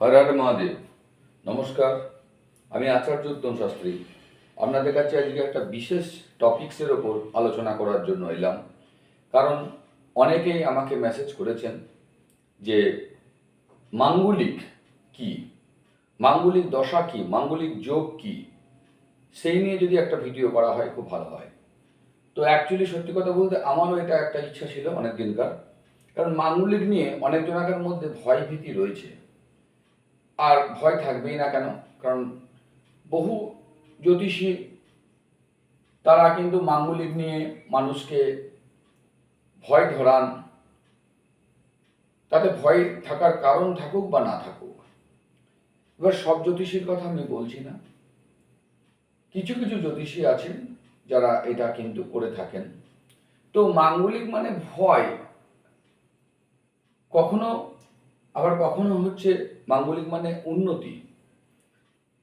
হর হর মহাদেব, নমস্কার। আমি আচার্য উত্তম শাস্ত্রী। আপনাদের কাছে আজকে একটা বিশেষ টপিক্সের ওপর আলোচনা করার জন্য এলাম। কারণ অনেকেই আমাকে মেসেজ করেছেন যে, মাঙ্গলিক কি? মাঙ্গলিক দশা কি? মাঙ্গলিক যোগ কি? সেই নিয়ে যদি একটা ভিডিও করা হয়, খুব ভালো হয়। তো অ্যাকচুয়ালি সত্যি কথা বলতে আমারও এটা একটা ইচ্ছা ছিল অনেক দিনকার কারণ মাঙ্গলিক নিয়ে অনেক জনাকার মধ্যে ভয় ভীতি রয়েছে। আর ভয় থাকবেই না কেন? কারণ বহু জ্যোতিষী তারা কিন্তু মাঙ্গলিক নিয়ে মানুষকে ভয় ধরান। তাতে ভয় থাকার কারণ থাকুক বা না থাকুক। এবার সব জ্যোতিষীর কথা আমি বলছি না। কিছু কিছু জ্যোতিষী আছেন যারা এটা কিন্তু করে থাকেন। তো মাঙ্গলিক মানে ভয়। কখনো, আবার কখনো হচ্ছে মাঙ্গলিক মানে উন্নতি।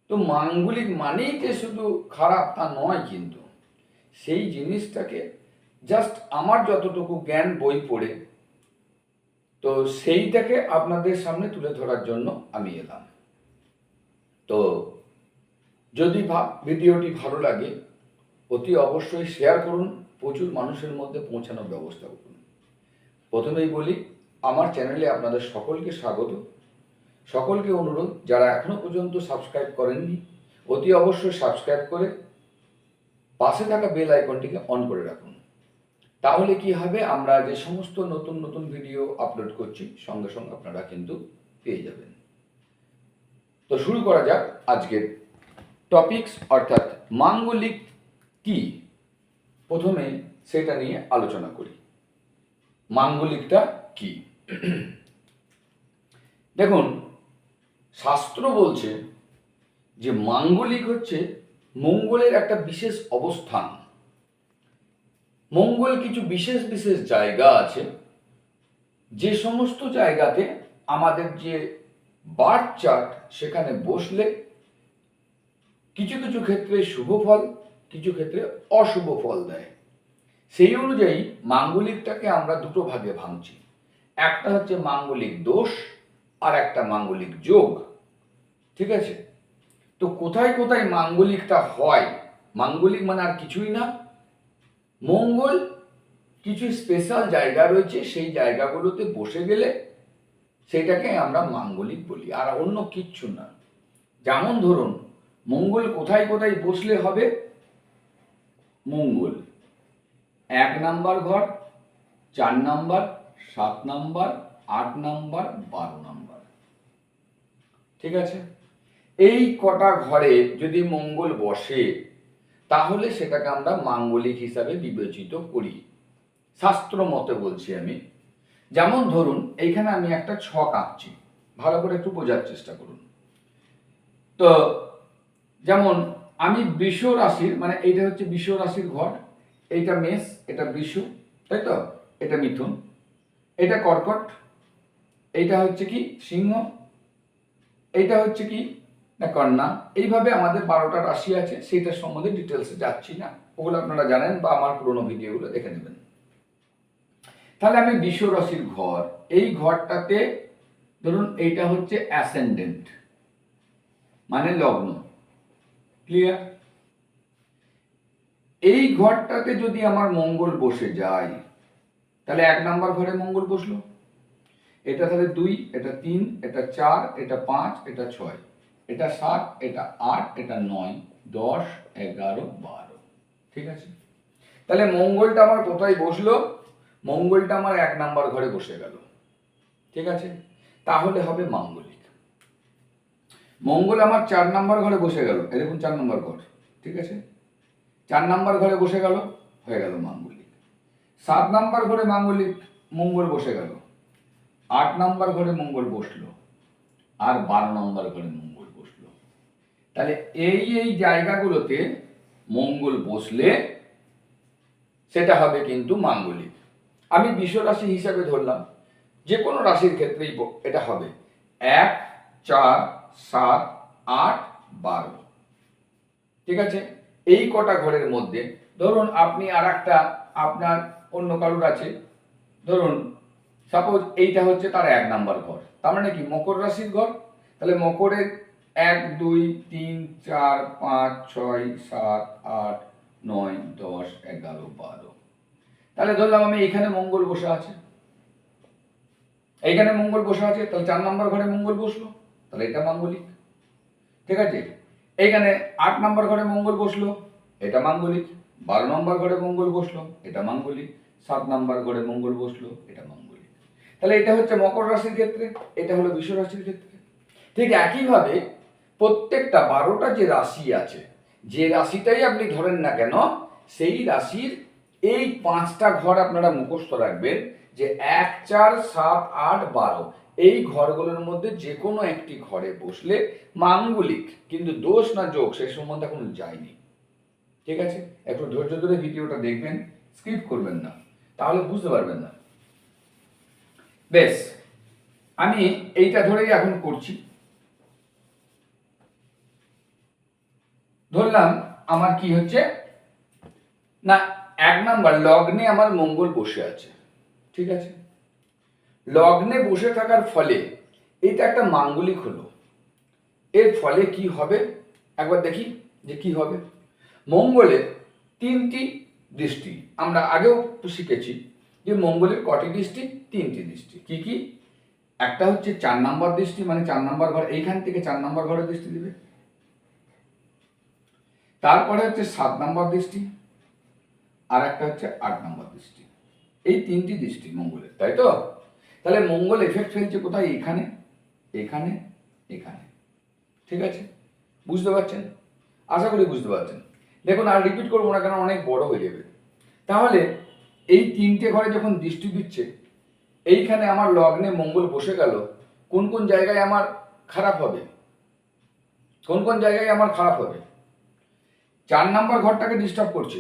তো মাঙ্গলিক মানেই যে শুধু খারাপ, তা নয় কিন্তু। সেই জিনিসটাকে জাস্ট আমার যতটুকু জ্ঞান বই পড়ে, তো সেইটাকে আপনাদের সামনে তুলে ধরার জন্য আমি এলাম। তো যদি ভিডিওটি ভালো লাগে, অতি অবশ্যই শেয়ার করুন, প্রচুর মানুষের মধ্যে পৌঁছানোর ব্যবস্থা করুন। প্রথমেই বলি, আমার চ্যানেলে আপনাদের সকলকে স্বাগত। সকলকে অনুরোধ, যারা এখনও পর্যন্ত সাবস্ক্রাইব করেননি, অতি অবশ্যই সাবস্ক্রাইব করে পাশে থাকা বেল আইকনটিকে অন করে রাখুন। তাহলে কি হবে? আমরা যে সমস্ত নতুন নতুন ভিডিও আপলোড করছি, সঙ্গে সঙ্গে আপনারা কিন্তু পেয়ে যাবেন। তো শুরু করা যাক আজকের টপিকস অর্থাৎ মাঙ্গলিক কি? প্রথমে সেটা নিয়ে আলোচনা করি। মাঙ্গলিকটা কি? দেখুন শাস্ত্র বলছে যে মাঙ্গলিক হচ্ছে মঙ্গলের একটা বিশেষ অবস্থান। মঙ্গল কিছু বিশেষ বিশেষ জায়গা আছে। যে সমস্ত জায়গাতে আমাদের যে বার্থ চার্ট, সেখানে বসলে কিছু কিছু ক্ষেত্রে শুভ ফল, কিছু ক্ষেত্রে অশুভ ফল দেয়। সেই অনুযায়ী মাঙ্গলিকটাকে আমরা দুটো ভাগে ভাঙছি। একটা হচ্ছে মাঙ্গলিক দোষ আর একটা মাঙ্গলিক যোগ, ঠিক আছে? তো কোথায় কোথায় মাঙ্গলিকটা হয়? মাঙ্গলিক মানে আর কিছুই না। মঙ্গল, কিছু স্পেশাল জায়গা রয়েছে, সেই জায়গাগুলোতে বসে গেলে সেটাকে আমরা মাঙ্গলিক বলি, আর অন্য কিচ্ছু না। যেমন ধরুন, মঙ্গল কোথায় কোথায় বসলে হবে? মঙ্গল, এক নাম্বার ঘর, চার নাম্বার, সাত নাম্বার, আট নাম্বার, বারো নাম্বার। ঠিক আছে? এই কটা ঘরে যদি মঙ্গল বসে, তাহলে সেটাকে আমরা মাঙ্গলিক হিসাবে বিবেচিত করি। শাস্ত্র মতে বলছি আমি। যেমন ধরুন, এইখানে আমি একটা ছক আঁকছি ভালো করে একটু বোঝার চেষ্টা করুন। তো, যেমন আমি বৃষ রাশির মানে এইটা হচ্ছে বৃষ রাশির ঘর, এইটা মেষ, এটা বৃষ, তাই তো? এটা মিথুন, এটা কর্কট, এইটা হচ্ছে কি? সিংহ এইটা হচ্ছে কি? না কন্যা এইভাবে আমাদের বারোটা রাশি আছে, সেইটার সম্বন্ধে ডিটেলসে যাচ্ছি না। ওগুলো আপনারা জানেন বা আমার পুরোনো ভিডিওগুলো দেখে নেবেন। তাহলে আমি বিশ্ব রাশির ঘর। এই ঘরটাতে ধরুন এইটা হচ্ছে অ্যাসেন্ডেন্ট মানে লগ্ন। ক্লিয়ার এই ঘরটাতে যদি আমার মঙ্গল বসে যায়, তাহলে এক নাম্বার ঘরে মঙ্গল বসল? এটা তাহলে দুই, এটা তিন, এটা চার, এটা পাঁচ, এটা ছয়। এটা সাত, এটা আট, এটা নয়, দশ, এগারো, বারো। ঠিক আছে? তাহলে মঙ্গলটা আমার কোথায় বসল? মঙ্গলটা আমার এক নাম্বার ঘরে বসে গেল। ঠিক আছে? তাহলে হবে মাঙ্গলিক। মঙ্গল আমার চার নাম্বার ঘরে বসে গেল। দেখুন চার নাম্বার ঘর। ঠিক আছে? চার নাম্বার ঘরে বসে গেল, হয়ে গেল মাঙ্গলিক। সাত নাম্বার ঘরে মাঙ্গলিক, মঙ্গল বসে গেল। আট নম্বর ঘরে মঙ্গল বসল, আর বারো নম্বর ঘরে মঙ্গল বসল। তাহলে এই এই জায়গাগুলোতে মঙ্গল বসলে সেটা হবে কিন্তু মাঙ্গলিক। আমি বিশ্ব রাশি হিসাবে ধরলাম, যে কোনো রাশির ক্ষেত্রেই এটা হবে। এক, চার, সাত, আট, বারো। ঠিক আছে? এই কটা ঘরের মধ্যে, ধরুন আপনি আর একটা আপনার অন্য কারুর আছে, ধরুন সাপোজ এইটা হচ্ছে তার এক নাম্বার ঘর। তার মানে কি? মকর রাশির ঘর। তাহলে মকরে এক, দুই, তিন, চার, পাঁচ, ছয়, সাত, আট, নয়, দশ, এগারো, বারো। তাহলে ধরলাম আমি এখানে মঙ্গল বসে আছে। এইখানে মঙ্গল বসে আছে, তাহলে চার নম্বর ঘরে মঙ্গল বসল। তাহলে এটা মাঙ্গলিক। ঠিক আছে? এইখানে আট নম্বর ঘরে মঙ্গল বসল, এটা মাঙ্গলিক। বারো নম্বর ঘরে মঙ্গল বসল, এটা মাঙ্গলিক। সাত নম্বর ঘরে মঙ্গল বসল, এটা মাঙ্গলিক। তাহলে এটা হচ্ছে মকর রাশির ক্ষেত্রে, এটা হলো বিশ্ব রাশির ক্ষেত্রে। ঠিক একইভাবে প্রত্যেকটা বারোটা যে রাশি আছে, যে রাশিটাই আপনি ধরেন না কেন, সেই রাশির এই পাঁচটা ঘর আপনারা মুখস্থ রাখবেন যে এক, চার, সাত, আট, বারো। এই ঘরগুলোর মধ্যে যে কোনো একটি ঘরে বসলে মাঙ্গলিক, কিন্তু দোষ না যোগ, সে সম্বন্ধে এখন যায়নি। ঠিক আছে? একটু ধৈর্য ধরে ভিডিওটা দেখবেন, স্কিপ করবেন না। তাহলে বুঝতে পারবেন না। বেশ, আমি এইটা ধরেই এখন করছি। ধরলাম আমার কি হচ্ছে? না, এক নাম্বার, লগ্নে আমার মঙ্গল বসে আছে। ঠিক আছে? লগ্নে বসে থাকার ফলে এটা একটা মাঙ্গলিক হলো। এর ফলে কি হবে? একবার দেখি যে কি হবে। মঙ্গলের তিনটি দৃষ্টি, আমরা আগেও শিখেছি। যে মঙ্গলের কটি দৃষ্টি? তিনটি দৃষ্টি। কি কি? একটা হচ্ছে চার নাম্বার দৃষ্টি মানে চার নাম্বার ঘর, এইখান থেকে চার নাম্বার ঘরে দৃষ্টি দিবে। তারপরে হচ্ছে সাত নাম্বার দৃষ্টি, আর একটা হচ্ছে আট নাম্বার দৃষ্টি। এই তিনটি দৃষ্টি মঙ্গলের, তাই তো? তাহলে মঙ্গল এফেক্ট ফেলছে কোথায়? এখানে এখানে এখানে। ঠিক আছে? বুঝতে পারছেন? আশা করি বুঝতে পারছেন। দেখুন, আর রিপিট করব না কেন, অনেক বড় হয়ে যাবে। তাহলে এই তিনটে ঘরে যখন দৃষ্টি দিচ্ছে, এইখানে আমার লগ্নে মঙ্গল বসে গেল। কোন কোন জায়গায় আমার খারাপ হবে? কোন কোন জায়গায় আমার খারাপ হবে? চার নাম্বার ঘরটাকে ডিস্টার্ব করছে।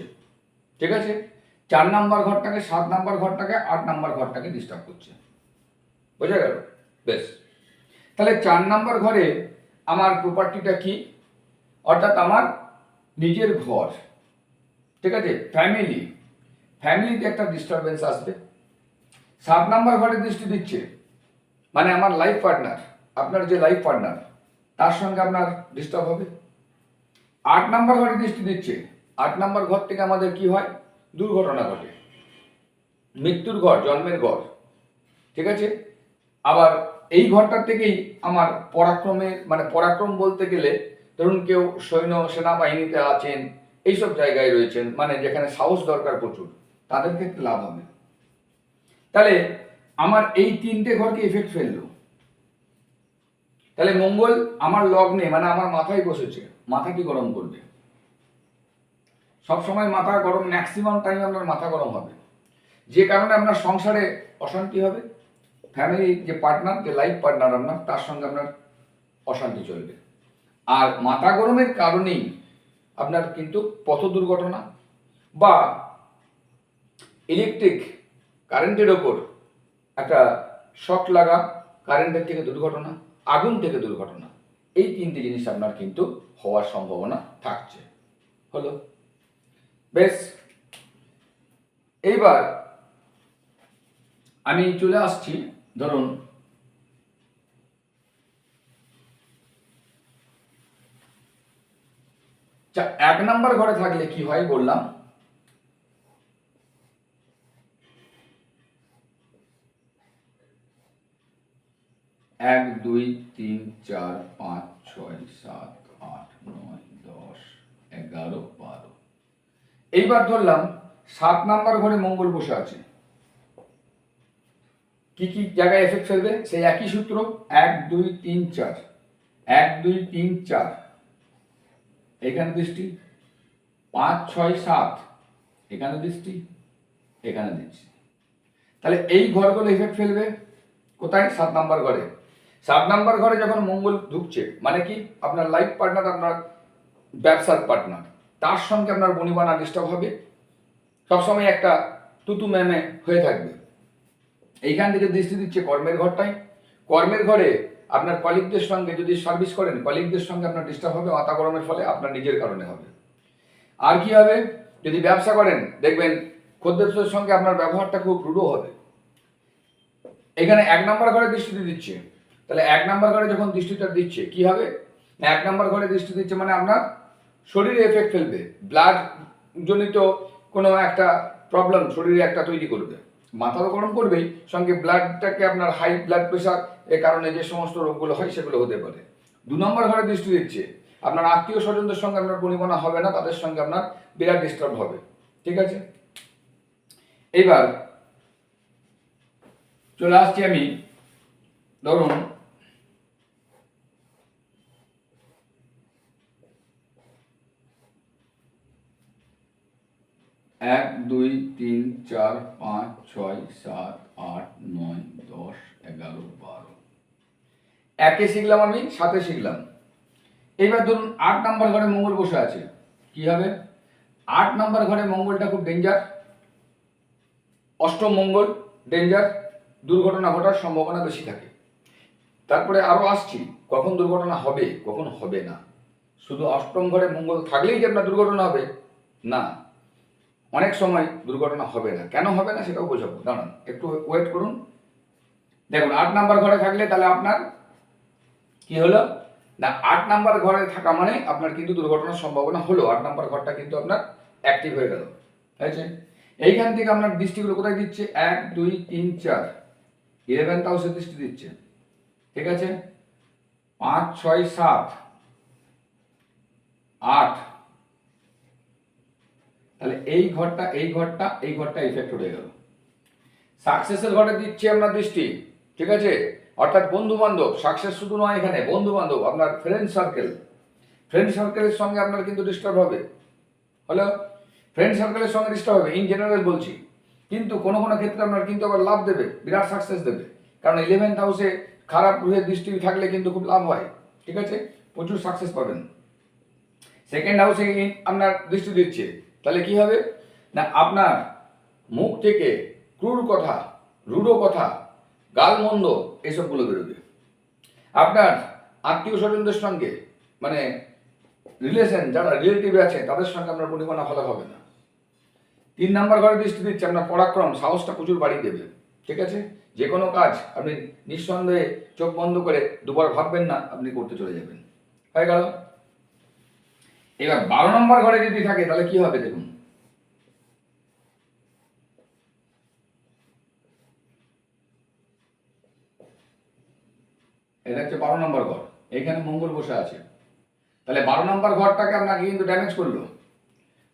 ঠিক আছে? চার নাম্বার ঘরটাকে, সাত নাম্বার ঘরটাকে, আট নাম্বার ঘরটাকে ডিস্টার্ব করছে। বোঝা গেল? বেশ। তাহলে চার নাম্বার ঘরে আমার প্রপার্টিটা কি? অর্থাৎ আমার নিজের ঘর। ঠিক আছে? ফ্যামিলি ফ্যামিলিতে একটা ডিস্টারবেন্স আসবে। সাত নাম্বার ঘরে দৃষ্টি দিচ্ছে মানে আমার লাইফ পার্টনার আপনার যে লাইফ পার্টনার তার সঙ্গে আপনার ডিস্টার্ব হবে। আট নাম্বার ঘরে দৃষ্টি দিচ্ছে, আট নাম্বার ঘর থেকে আমাদের কি হয়? দুর্ঘটনা ঘটে। মৃত্যুর ঘর, জন্মের ঘর, ঠিক আছে? আবার এই ঘরটার থেকেই আমার পরাক্রমে মানে পরাক্রম বলতে গেলে, ধরুন কেউ সৈন্য সেনাবাহিনীতে আছেন, এইসব জায়গায় রয়েছেন মানে যেখানে সাহস দরকার প্রচুর। তাদের ক্ষেত্রে লাভ হবে। তাহলে আমার এই তিনটে ঘরকে এফেক্ট ফেলল। তাহলে মঙ্গল আমার লগ্নে মানে আমার মাথায় বসেছে, মাথা কি গরম করবে? সব সময় মাথা গরম ম্যাক্সিমাম টাইম আপনার মাথা গরম হবে। যে কারণে আপনার সংসারে অশান্তি হবে। ফ্যামিলি যে পার্টনার যে লাইফ পার্টনার আপনার, তার সঙ্গে আপনার অশান্তি চলবে। আর মাথা গরমের কারণেই আপনার কিন্তু পথ দুর্ঘটনা বা ইলেকট্রিক কারেন্টের ওপর একটা শক লাগা কারেন্টের থেকে দুর্ঘটনা, আগুন থেকে দুর্ঘটনা, এই তিনটি জিনিস আপনার কিন্তু হওয়ার সম্ভাবনা থাকছে। হলো? বেশ। এইবার আমি চলে আসছি, ধরুন চা- এক নাম্বার ঘরে থাকলে কি হয় বললাম? এক, দুই, তিন, চার, পাঁচ, ছয়, সাত, আট, নয়, দশ, এগারো, বারো। এইবার ধরলাম সাত নাম্বার ঘরে মঙ্গল বসে আছে। কি কি জায়গায় এফেক্ট ফেলবে? সেই একই সূত্র, এক, দুই, তিন, চার। এক, দুই, তিন, চার। এখানে দৃষ্টি। পাঁচ, ছয়, সাত। এখানে দৃষ্টি এখানে দৃষ্টি। তাহলে এই ঘরগুলো এফেক্ট ফেলবে কোথায়? সাত নাম্বার ঘরে। সাত নাম্বার ঘরে যখন মঙ্গল ঢুকছে মানে কি? আপনার লাইফ পার্টনার আপনার ব্যবসার পার্টনার তার সঙ্গে আপনার বনিবানা ডিস্টার্ব হবে। সবসময় একটা তুতু ম্যামে হয়ে থাকবে। এইখান থেকে দৃষ্টি দিচ্ছে কর্মের ঘরটাই। কর্মের ঘরে আপনার কলিগদের সঙ্গে যদি সার্ভিস করেন কলিগদের সঙ্গে আপনার ডিস্টার্ব হবে গরমের ফলে আপনার নিজের কারণে হবে। আর কি হবে? যদি ব্যবসা করেন, দেখবেন খদ্দের সঙ্গে আপনার ব্যবহারটা খুব রূঢ় হবে। এখানে এক নম্বর ঘরে দৃষ্টি দিচ্ছে। তাহলে এক নাম্বার ঘরে যখন দৃষ্টিটা দিচ্ছে, কি হবে? এক নাম্বার ঘরে দৃষ্টি দিচ্ছে মানে আপনার শরীরে এফেক্ট ফেলবে। ব্লাড জনিত কোনো একটা প্রবলেম শরীরে একটা তৈরি করবে। মাথা তো গরম করবেই, সঙ্গে ব্লাডটাকে আপনার হাই ব্লাড প্রেশার এর কারণে যে সমস্ত রোগগুলো হয় সেগুলো হতে পারে। দু নম্বর ঘরে দৃষ্টি দিচ্ছে, আপনার আত্মীয় স্বজনদের সঙ্গে আপনার পরিমাণা হবে না, তাদের সঙ্গে আপনার বিরাট ডিস্টার্ব হবে। ঠিক আছে? এবার চলে আসছি আমি, ধরুন এক, দুই, তিন, চার, পাঁচ, ছয়, সাত, আট, নয়, দশ, এগারো, বারো। একে শিখলাম আমি, সাথে শিখলাম। এইবার ধরুন আট নাম্বার ঘরে মঙ্গল বসে আছে। কি হবে? আট নাম্বার ঘরে মঙ্গলটা খুব ডেঞ্জার অষ্টম মঙ্গল ডেঞ্জার দুর্ঘটনা ঘটার সম্ভাবনা বেশি থাকে। তারপরে আরও আসছি, কখন দুর্ঘটনা হবে, কখন হবে না। শুধু অষ্টম ঘরে মঙ্গল থাকলেই যে আপনার দুর্ঘটনা হবে? না। অনেক সময় দুর্ঘটনা হবে না। কেন হবে না সেটাও বোঝাবো। দাঁড়ান, একটু ওয়েট করুন। দেখুন, আট নাম্বার ঘরে থাকলে তাহলে আপনার কি হলো? না, আট নাম্বার ঘরে থাকা মানে আপনার কিন্তু দুর্ঘটনার সম্ভাবনা হলো। আট নাম্বার ঘরটা কিন্তু আপনার অ্যাক্টিভ হয়ে গেল। হয়েছে? এইখান থেকে আপনার দৃষ্টিগুলো কোথায় দিচ্ছে? এক, দুই, তিন, চার। ইলেভেন্থ হাউসে দৃষ্টি দিচ্ছে। ঠিক আছে? পাঁচ, ছয়, সাত। আট। তাহলে এই ঘরটা এই ঘরটা এই ঘরটা ইফেক্ট হয়ে গেল। সাকসেসের ঘরে দিচ্ছি আপনার দৃষ্টি, ঠিক আছে? অর্থাৎ বন্ধু বান্ধব সাকসেস শুধু নয় এখানে বন্ধু বান্ধব আপনার ফ্রেন্ড সার্কেল ফ্রেন্ড সার্কেলের সঙ্গে আপনার কিন্তু ডিস্টার্ব হবে। হলো ফ্রেন্ড সার্কেলের সঙ্গে ডিস্টার্ব হবে ইন জেনারেল বলছি। কিন্তু কোনো কোনো ক্ষেত্রে আপনার কিন্তু আবার লাভ দেবে, বিরাট সাকসেস দেবে। কারণ ইলেভেন্থ হাউসে খারাপ গ্রহের দৃষ্টি থাকলে কিন্তু খুব লাভ হয়, ঠিক আছে? প্রচুর সাকসেস পাবেন। সেকেন্ড হাউসে আপনার দৃষ্টি দিচ্ছে। তাহলে কি হবে? না, আপনার মুখ থেকে ক্রুর কথা রূঢ় কথা, গালমন্দ এসবগুলো বেরোবে। আপনার আত্মীয় স্বজনদের সঙ্গে মানে রিলেশন যারা রিলেটিভ আছে, তাদের সঙ্গে আপনার পরিমাণা ভালো হবে না। তিন নাম্বার ঘরে দৃষ্টি দিচ্ছে, আপনার পরাক্রম, সাহসটা প্রচুর বাড়িয়ে দেবে। ঠিক আছে? যে কোনো কাজ আপনি নিঃসন্দেহে চোখ বন্ধ করে দুবার ভাববেন না, আপনি করতে চলে যাবেন। হয়ে গেল। এবার বারো নম্বর ঘরে যদি থাকে, তাহলে কি হবে দেখুন? এটা হচ্ছে বারো নম্বর ঘর। এখানে মঙ্গল বসে আছে। তাহলে বারো নম্বর ঘরটাকে আপনাকে কিন্তু ড্যামেজ করল।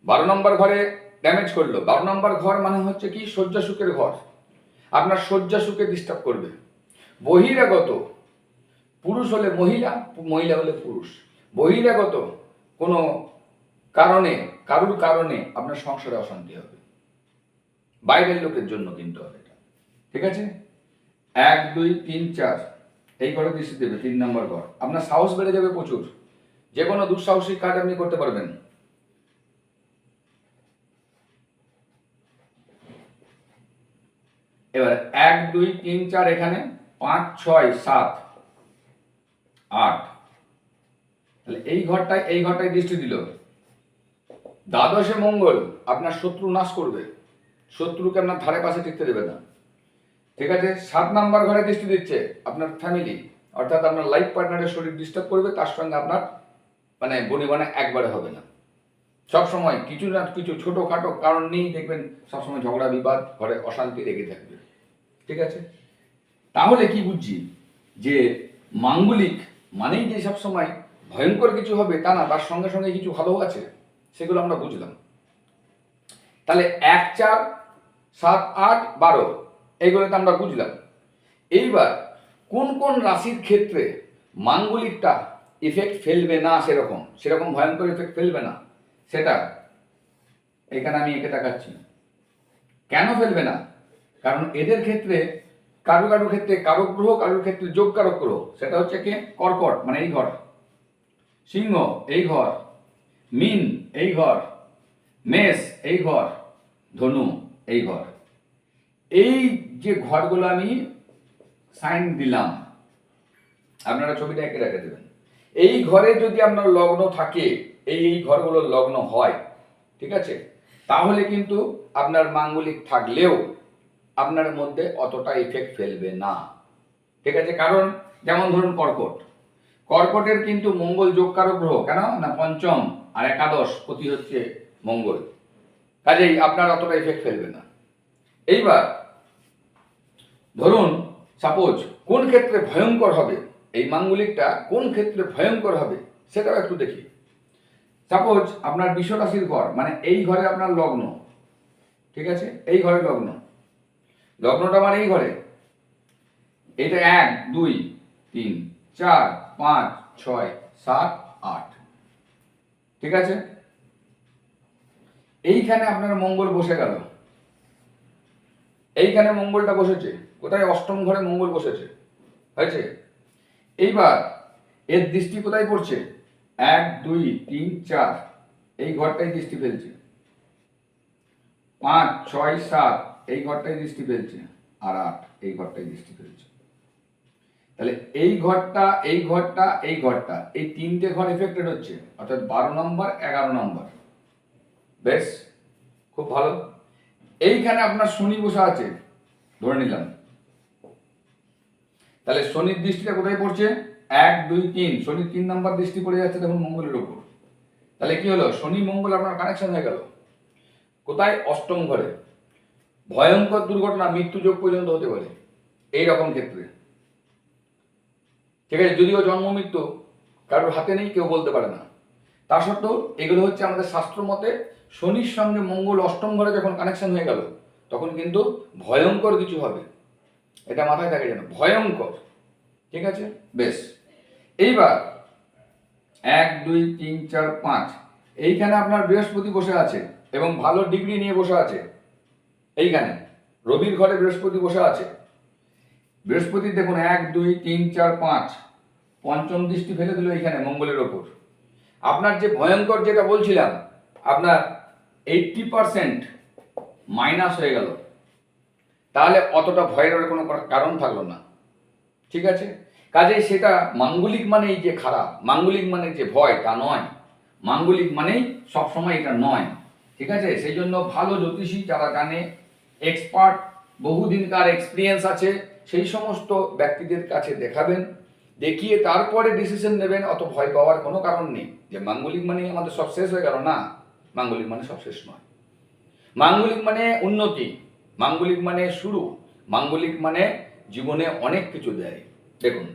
বারো নম্বর ঘরে ড্যামেজ করল। বারো নম্বর ঘর মানে হচ্ছে কি? শয্যা সুখের ঘর। আপনার শয্যা সুখে ডিস্টার্ব করবে। বহিরাগত, পুরুষ হলে মহিলা মহিলা হলে পুরুষ। বহিরাগত কোনো কারণে, কারুর কারণে আপনার সংসারে অশান্তি হবে। বাইরের লোকের জন্য কিন্তু হবে এটা। ঠিক আছে? এক, দুই, তিন, চার। এই ঘরে দৃষ্টি দেবে, তিন নম্বর ঘর। আপনার সাহস বেড়ে যাবে প্রচুর। যে কোনো দুঃসাহসিক কাজ আপনি করতে পারবেন। এবার এক, দুই, তিন, চার এখানে। পাঁচ, ছয়, সাত, আট। তাহলে এই ঘরটায় এই ঘরটায় দৃষ্টি দিল। দ্বাদশে মঙ্গল আপনার শত্রু নাশ করবে। শত্রুকে আপনার ধারে পাশে টিকতে দেবে না। ঠিক আছে, সাত নাম্বার ঘরে দৃষ্টি দিচ্ছে আপনার ফ্যামিলি অর্থাৎ আপনার লাইফ পার্টনারের শরীর ডিস্টার্ব করবে, তার সঙ্গে আপনার মানে বনিবানা একবারে হবে না। সব সময় কিছু না কিছু ছোটোখাটো কারণ নেই দেখবেন সবসময় ঝগড়া, বিবাদ, ঘরে অশান্তি লেগে থাকবে। ঠিক আছে? তাহলে কি বুঝছি? যে মাঙ্গলিক মানেই যে সব সময় ভয়ঙ্কর কিছু হবে, তা না, তার সঙ্গে সঙ্গে কিছু ভালো আছে, সেগুলো আমরা বুঝলাম। তাহলে এক চার সাত আট বারো এইগুলোতে আমরা বুঝলাম। এইবার কোন কোন রাশির ক্ষেত্রে মাঙ্গলিকটা ইফেক্ট ফেলবে না সেরকম সেরকম ভয়ঙ্কর ইফেক্ট ফেলবে না, সেটা এখানে আমি এঁকে দেখাচ্ছি। কেন ফেলবে না? কারণ এদের ক্ষেত্রে, কারও কারও ক্ষেত্রে কারক গ্রহ, কারোর ক্ষেত্রে যোগ কারক গ্রহ, সেটা হচ্ছে কে? কর্কট মানে এই ঘর। সিংহ এই ঘর, মিন এই ঘর, মেষ এই ঘর, ধনু এই ঘর। এই যে ঘরগুলো আমি সাইন দিলাম, আপনারা ছবিটা এঁকে রেখে দেবেন। এই ঘরে যদি আপনার লগ্ন থাকে, এই এই ঘরগুলোর লগ্ন হয়, ঠিক আছে? তাহলে কিন্তু আপনার মাঙ্গলিক থাকলেও আপনার মধ্যে অতটা ইফেক্ট ফেলবে না। ঠিক আছে? কারণ, যেমন ধরুন কর্কট। কর্কটের কিন্তু মঙ্গল যোগকারক গ্রহ, কেন? না পঞ্চম আর একাদশ প্রতি হচ্ছে মঙ্গল। কাজেই আপনার অতটা এফেক্ট ফেলবে না। এইবার ধরুন সাপোজ কোন ক্ষেত্রে ভয়ঙ্কর হবে, এই মাঙ্গলিকটা কোন ক্ষেত্রে ভয়ঙ্কর হবে, সেটাও একটু দেখি। সাপোজ আপনার বিশ্ব রাশির ঘর মানে এই ঘরে আপনার লগ্ন, ঠিক আছে? এই ঘরে লগ্ন। লগ্নটা মানে এই ঘরে। এটা এক, দুই, তিন, চার পাঁচ, ছয়, সাত, আট। ঠিক আছে? এইখানে আপনার মঙ্গল বসে গেল। এইখানে মঙ্গলটা বসেছে। কোথায়? অষ্টম ঘরে মঙ্গল বসেছে। হয়েছে? এইবার এর দৃষ্টি কোথায় পড়ছে? এক, দুই, তিন, চার। এই ঘরটাই দৃষ্টি ফেলছে। পাঁচ, ছয়, সাত। এই ঘরটাই দৃষ্টি ফেলছে। আর আট, এই ঘরটাই দৃষ্টি ফেলছে। তাহলে এই ঘরটা এই ঘরটা এই ঘরটা, এই তিনটে ঘর এফেক্টেড হচ্ছে, অর্থাৎ বারো নম্বর, এগারো নম্বর। বেশ? খুব ভালো। এইখানে আপনার শনি বসে আছে, ধরে নিলাম। তাহলে শনির দৃষ্টিটা কোথায় পড়ছে? এক, দুই, তিন। শনির তিন নম্বর দৃষ্টি পড়ে যাচ্ছে দেখুন মঙ্গলের উপর। তাহলে কি হলো? শনি, মঙ্গল আপনার কানেকশন হয়ে গেল। কোথায়? অষ্টম ঘরে। ভয়ঙ্কর দুর্ঘটনা মৃত্যু যোগ পর্যন্ত হতে পারে। এই রকম ক্ষেত্রে। ঠিক আছে, যদিও জন্ম মৃত্যু, কারোর হাতে নেই, কেউ বলতে পারে না। তা সত্ত্বেও এগুলো হচ্ছে আমাদের শাস্ত্র মতে, শনির সঙ্গে মঙ্গল অষ্টম ঘরে যখন কানেকশন হয়ে গেল, তখন কিন্তু ভয়ঙ্কর কিছু হবে। এটা মাথায় থাকে যেন, ভয়ঙ্কর। ঠিক আছে? বেশ। এইবার, এক, দুই, তিন, চার, পাঁচ। এইখানে আপনার বৃহস্পতি বসে আছে এবং ভালো ডিগ্রি নিয়ে বসে আছে। এইখানে, রবির ঘরে বৃহস্পতি বসে আছে। বৃহস্পতি দেখুন, এক, দুই, তিন, চার, পাঁচ। পঞ্চম দৃষ্টি ফেলে দিল এখানে মঙ্গলের ওপর। আপনার যে ভয়ঙ্কর যেটা বলছিলাম, আপনার এইটটি পারসেন্ট মাইনাস হয়ে গেল। তাহলে অতটা ভয়ের কোনো কারণ থাকল না। ঠিক আছে? কাজেই সেটা মাঙ্গলিক মানেই যে খারাপ, মাঙ্গলিক মানে যে ভয়, তা নয়। মাঙ্গলিক মানেই সবসময় এটা নয়। ঠিক আছে? সেই জন্য ভালো জ্যোতিষী যারা জানে এক্সপার্ট বহুদিনকার এক্সপিরিয়েন্স আছে সেই সমস্ত ব্যক্তিদের কাছে দেখাবেন, দেখিয়ে তারপরে ডিসিশন নেবেন, অত ভয় পাওয়ার কোনো কারণ নেই। যে মাঙ্গলিক মানে আমাদের সব শেষ হয়ে গেল, না। মাঙ্গলিক মানে সব শেষ নয়। মাঙ্গলিক মানে উন্নতি, মাঙ্গলিক মানে শুরু, মাঙ্গলিক মানে জীবনে অনেক কিছু দেয়। দেখুন।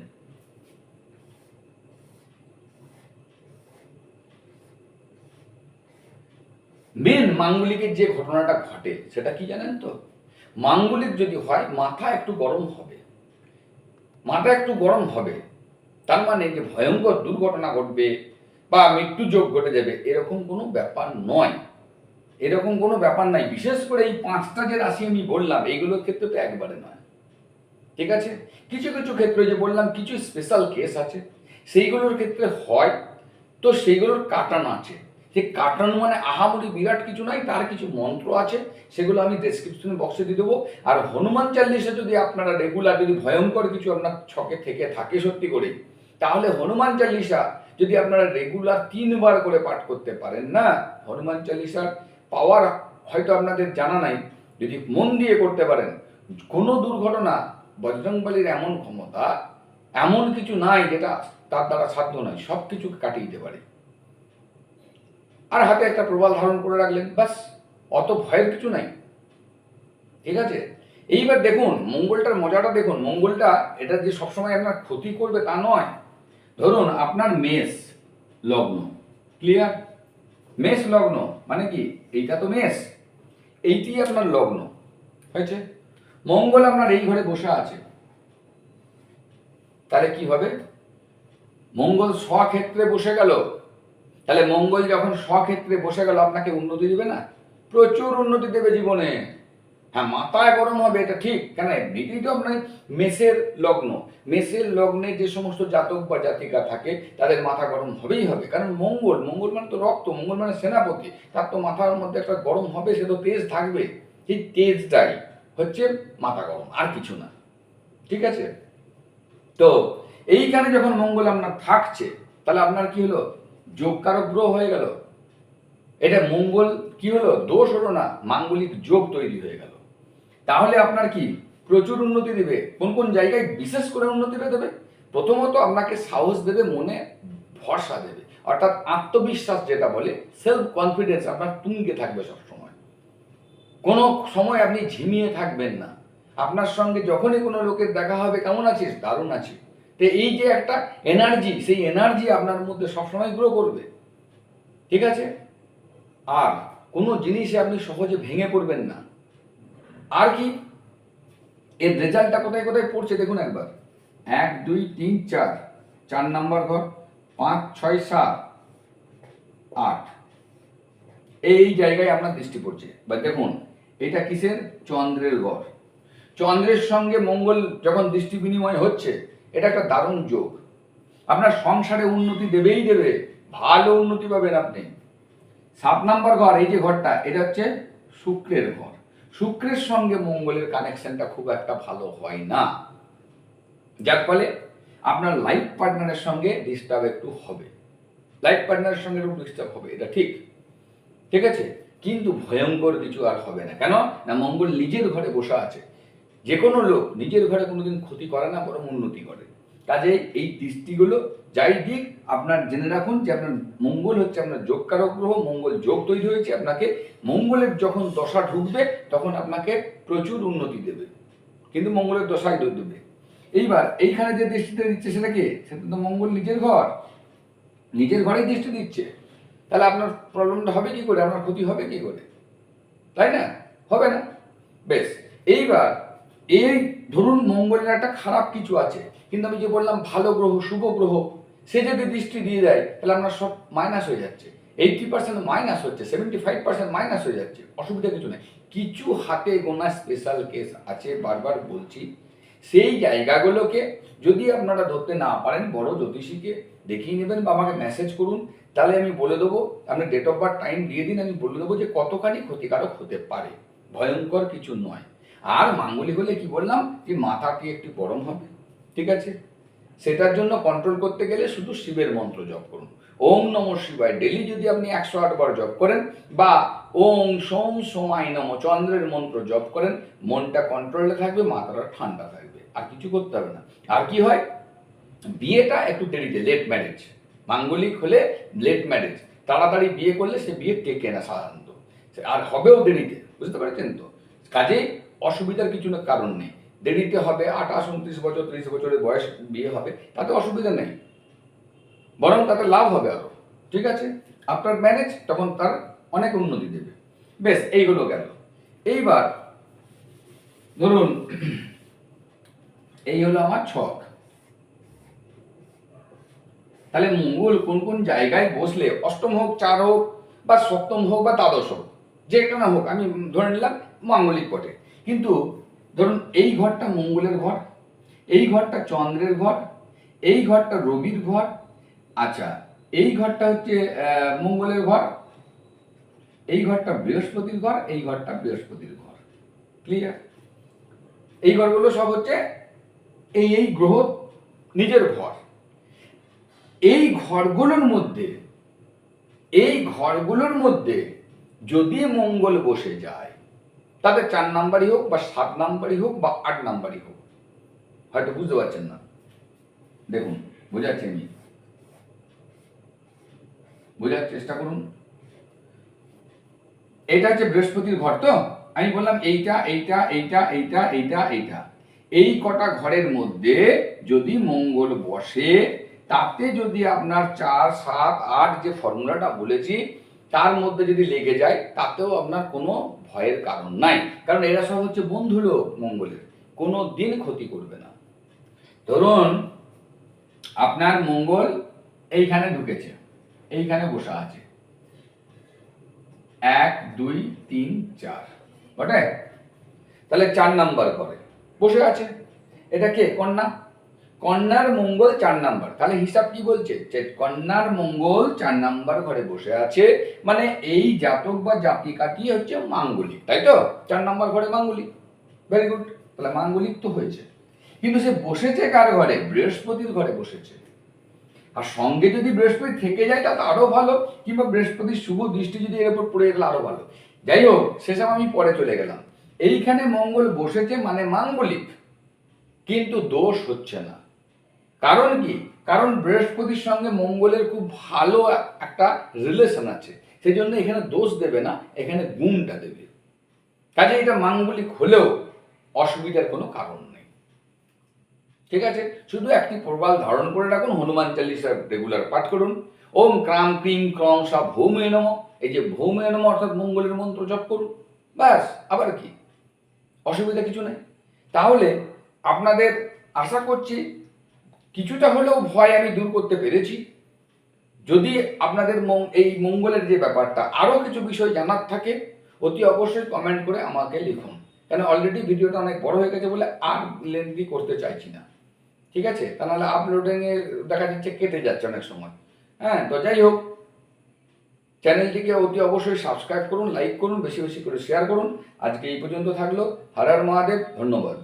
মেন মাঙ্গলিকের যে ঘটনাটা ঘটে, সেটা কি জানেন তো? মাঙ্গলিক যদি হয়, মাথা একটু গরম হবে। মাথা একটু গরম হবে। তার মানে যে ভয়ঙ্কর দুর্ঘটনা ঘটবে বা মৃত্যু যোগ ঘটে যাবে, এরকম কোনো ব্যাপার নয়। এরকম কোনো ব্যাপার নাই। বিশেষ করে এই পাঁচটা যে রাশি আমি বললাম, এইগুলোর ক্ষেত্রে তো একবারে নয়। ঠিক আছে? কিছু কিছু ক্ষেত্রে যে বললাম, কিছু স্পেশাল কেস আছে। সেইগুলোর ক্ষেত্রে হয়, তো সেইগুলোর কাটানো আছে। যে কাটানো মানে আহামরি বিরাট কিছু নাই তার কিছু মন্ত্র আছে, সেগুলো আমি ডেসক্রিপশন বক্সে দিয়ে দেবো। আর হনুমান চাল্লিশে যদি আপনারা রেগুলার যদি ভয়ঙ্কর কিছু আপনার ছকে থেকে থাকে সত্যি করে, তাহলে হনুমান চাল্লিশা যদি আপনারা রেগুলার তিনবার করে পাঠ করতে পারেন না, হনুমান চাল্লিশার পাওয়ার হয়তো আপনাদের জানা নাই, যদি মন দিয়ে করতে পারেন, কোনো দুর্ঘটনা, বজরংবলীর এমন ক্ষমতা, এমন কিছু নাই যেটা তার দ্বারা সাধ্য নয় সব কিছু কাটিয়ে দিতে পারে। আর হাতে একটা প্রবাল ধারণ করে রাখলেন বাস অত ভয়ের কিছু নাই। ঠিক আছে? এইবার দেখুন, মঙ্গলটার মজাটা দেখুন। মঙ্গলটা, এটা যে সবসময় আপনার ক্ষতি করবে তা নয়। ধরুন, আপনার মেষ লগ্ন ক্লিয়ার মেষ লগ্ন মানে কি? এইটা তো মেষ। এইটি আপনার লগ্ন। হয়েছে? মঙ্গল আপনার এই ঘরে বসে আছে। তাহলে কি হবে? মঙ্গল স্বক্ষেত্রে বসে গেল। তাহলে মঙ্গল যখন স্বক্ষেত্রে বসে গেল, আপনাকে উন্নতি দেবে না? প্রচুর উন্নতি দেবে জীবনে। হ্যাঁ মাথায় গরম হবে, এটা ঠিক। কেন? এমনিতেই তো আপনার মেষের লগ্ন। মেষের লগ্নে যে সমস্ত জাতক বা জাতিকা থাকে, তাদের মাথা গরম হবেই হবে। কারণ মঙ্গল মঙ্গল মানে তো রক্ত, মঙ্গল মানে সেনাপতি। তার তো মাথার মধ্যে একটা গরম হবে, সে তো তেজ থাকবে। সেই তেজটাই হচ্ছে মাথা গরম, আর কিছু না। ঠিক আছে? তো, এইখানে যখন মঙ্গল আপনার থাকছে, তাহলে আপনার কি হলো? যোগকারক গ্রহ হয়ে গেল। এটা মঙ্গল কি হলো? দোষ হলো না, মাঙ্গলিক যোগ তৈরি হয়ে গেল। তাহলে আপনার কি? প্রচুর উন্নতি দেবে। কোন কোন জায়গায় বিশেষ করে উন্নতি দেবে? প্রথমত আপনাকে সাহস দেবে, মনে ভরসা দেবে। অর্থাৎ আত্মবিশ্বাস যেটা বলে সেলফ কনফিডেন্স আপনার তুঙ্গে থাকবে সবসময়। কোনো সময় আপনি ঝিমিয়ে থাকবেন না। আপনার সঙ্গে যখনই কোনো লোকের দেখা হবে, কেমন আছিস? দারুণ আছি তো এই যে একটা এনার্জি সেই এনার্জি আপনার মধ্যে সবসময় গ্রো করবে। ঠিক আছে? আর কোনো জিনিসে আপনি সহজে ভেঙে পড়বেন না। আর কি? এর রেজাল্টটা কোথায় কোথায় পড়ছে দেখুন একবার। এক, দুই, তিন, চার। চার নাম্বার ঘর, পাঁচ, ছয়, সাত, আট। এই জায়গায় আপনার দৃষ্টি পড়ছে। বা দেখুন, এটা কিসের? চন্দ্রের ঘর। চন্দ্রের সঙ্গে মঙ্গল যখন দৃষ্টি বিনিময় হচ্ছে এটা একটা দারুণ যোগ। আপনার সংসারে উন্নতি দেবেই দেবে, ভালো উন্নতি পাবেন আপনি। সাত নাম্বার ঘর, এই যে ঘরটা, এটা হচ্ছে শুক্রের ঘর। শুক্রের সঙ্গে মঙ্গলের কানেকশনটা খুব একটা ভালো হয় না। যার ফলে আপনার লাইফ পার্টনারের সঙ্গে ডিস্টার্ব একটু হবে। লাইফ পার্টনারের সঙ্গে একটু ডিস্টার্ব হবে, এটা ঠিক। ঠিক আছে? কিন্তু ভয়ঙ্কর কিছু আর হবে না। কেন? না, মঙ্গল নিজের ঘরে বসে আছে। যে কোনো লোক নিজের ঘরে কোনোদিন ক্ষতি করে না, বরং উন্নতি করে। কাজে এই দৃষ্টিগুলো যাই দিক, আপনার জেনে রাখুন যে আপনার মঙ্গল হচ্ছে আপনার যোগকারক গ্রহ মঙ্গল যোগ তৈরি হয়েছে, আপনাকে মঙ্গলের যখন দশা ঢুকবে, তখন আপনাকে প্রচুর উন্নতি দেবে। কিন্তু মঙ্গলের দশাই দেবে। এইবার এইখানে যে দৃষ্টিটা দিচ্ছে সেটা কি? সেটা তো মঙ্গল নিজের ঘর। নিজের ঘরেই দৃষ্টি দিচ্ছে। তাহলে আপনার প্রবলেমটা হবে কি করে? আপনার ক্ষতি হবে কি করে? তাই না? হবে না? বেশ। এইবার এই ধরুন মঙ্গলের একটা খারাপ কিছু আছে, কিন্তু আমি যে বললাম ভালো গ্রহ, শুভ গ্রহ, সে যদি দৃষ্টি দিয়ে দেয়, তাহলে আপনার সব মাইনাস হয়ে যাচ্ছে। এইটটি পার্সেন্ট মাইনাস হচ্ছে সেভেন্টি ফাইভ পার্সেন্ট মাইনাস হয়ে যাচ্ছে, অসুবিধা কিছু নেই। কিছু হাতে গোনা স্পেশাল কেস আছে, বারবার বলছি। সেই জায়গাগুলোকে যদি আপনারা ধরতে না পারেন, বড় জ্যোতিষীকে দেখিয়ে নেবেন বা আমাকে মেসেজ করুন, তাহলে আমি বলে দেবো আপনি ডেট অফ বার্থ টাইম দিয়ে দিন, আমি বলে দেবো যে কতখানি ক্ষতিকারক হতে পারে। ভয়ঙ্কর কিছু নয়। আর মাঙ্গলিক হলে কি বললাম? যে মাথাটি একটু গরম হবে, ঠিক আছে? সেটার জন্য কন্ট্রোল করতে গেলে শুধু শিবের মন্ত্র জপ করুন। ওম নম শিবায় ডেলি যদি আপনি একশো আট বার জপ করেন বা ওম সোম সোমাই নম চন্দ্রের মন্ত্র জপ করেন, মনটা কন্ট্রোলে থাকবে, মাথাটা ঠান্ডা থাকবে। আর কিছু করতে হবে না। আর কি হয়? বিয়েটা একটু দেরিতে লেট ম্যারেজ মাঙ্গলিক হলে লেট ম্যারেজ তাড়াতাড়ি বিয়ে করলে সে বিয়ে টেকে না সাধারণত। আর হবেও দেরিতে, বুঝতে পারছেন তো? কাজেই অসুবিধার কিছু না, কারণ নেই। দেরিতে হবে, আঠাশ, উনত্রিশ বছর, ত্রিশ বছরের বয়স বিয়ে হবে, তাতে অসুবিধা নেই। বরং তাতে লাভ হবে আরও, ঠিক আছে? আপনার ম্যানেজ তখন তার অনেক উন্নতি দেবে। বেশ, এইগুলো গেল। এইবার ধরুন, এই হলো আমার ছক। তাহলে মঙ্গল কোন কোন জায়গায় বসলে অষ্টম হোক, চার হোক, বা সপ্তম হোক, বা দ্বাদশ হোক, যে একটা না হোক, আমি ধরে নিলাম মাঙ্গলিক পটে কিন্তু ধরুন এই ঘরটা মঙ্গলের ঘর, এই ঘরটা চন্দ্রের ঘর, এই ঘরটা রবির ঘর আচ্ছা এই ঘরটা হচ্ছে মঙ্গলের ঘর, এই ঘরটা বৃহস্পতির ঘর, এই ঘরটা বৃহস্পতির ঘর। ক্লিয়ার এই ঘরগুলো সব হচ্ছে এই এই গ্রহ নিজের ঘর। এই ঘরগুলোর মধ্যে, এই ঘরগুলোর মধ্যে যদি মঙ্গল বসে যায় তাতে চার নাম্বারই হোক বা সাত নাম্বারই হোক বা আট নাম্বারই হোক। হয়তো বুঝতে পারছেন না? দেখুন, বোঝাচ্ছি আমি। বোঝার চেষ্টা করুন। এটা হচ্ছে বৃহস্পতির ঘর তো? আমি বললাম এইটা এইটা এইটা এইটা এইটা এইটা। এই কটা ঘরের মধ্যে যদি মঙ্গল বসে, তাতে যদি আপনার চার, সাত, আট যে ফর্মুলাটা বলেছি তার মধ্যে যদি লেগে যায়, তাতেও আপনার কোনো ভয়ের কারণ নাই। কারণ এরা সব হচ্ছে বন্ধু লোক মঙ্গলের। কোনো দিন ক্ষতি করবে না। ধরুন, আপনার মঙ্গল এইখানে ঢুকেছে, এইখানে বসা আছে। এক, দুই, তিন, চার। বটে? তাহলে চার নাম্বার করে বসে আছে। এটা কে? কন্যা? কন্যার মঙ্গল চার নাম্বার। তাহলে হিসাব কি বলছে? যে কন্যার মঙ্গল চার নাম্বার ঘরে বসে আছে মানে এই জাতক বা জাতিকাটি হচ্ছে মাঙ্গলিক, তাই তো? চার নাম্বার ঘরে মাঙ্গলিক। ভেরি গুড তাহলে মাঙ্গলিক তো হয়েছে। কিন্তু সে বসেছে কার ঘরে? বৃহস্পতির ঘরে বসেছে। আর সঙ্গে যদি বৃহস্পতি থেকে যায়, তাহলে আরও ভালো। কিংবা বৃহস্পতির শুভ দৃষ্টি যদি এর উপর পড়ে গেলে আরও ভালো। যাই হোক, সেসব আমি পরে চলে গেলাম। এইখানে মঙ্গল বসেছে মানে মাঙ্গলিক, কিন্তু দোষ হচ্ছে না। কারণ কি? কারণ বৃহস্পতির সঙ্গে মঙ্গলের খুব ভালো একটা রিলেশন আছে। সেই জন্য এখানে দোষ দেবে না, এখানে গুণটা দেবে। কাজে এটা মাঙ্গলিক হলেও অসুবিধার কোনো কারণ নেই। ঠিক আছে? শুধু একটি প্রবাল ধারণ করে রাখুন, হনুমান চালিসা রেগুলার পাঠ করুন। ওম ক্রাম ক্রিম ক্রং সব ভৌমে নম। এই যে ভৌমে নম অর্থাৎ মঙ্গলের মন্ত্র জপ করুন। ব্যাস, আবার কি? অসুবিধা কিছু নেই। তাহলে আপনাদের আশা করছি কিছুটা হলেও ভয় আমি দূর করতে পেরেছি। যদি আপনাদের এই মঙ্গলের যে ব্যাপারটা আরও কিছু বিষয় জানার থাকে, অতি অবশ্যই কমেন্ট করে আমাকে লিখুন। কেন অলরেডি ভিডিওটা অনেক বড় হয়ে গেছে বলে আর লেন্দি করতে চাইছি না। ঠিক আছে? তা নাহলে আপলোডিংয়ে দেখা যাচ্ছে কেটে যাচ্ছে অনেক সময়। হ্যাঁ তো যাই হোক। চ্যানেলটিকে অতি অবশ্যই সাবস্ক্রাইব করুন লাইক করুন, বেশি বেশি করে শেয়ার করুন। আজকে এই পর্যন্ত থাকল। হর হর মহাদেব, ধন্যবাদ।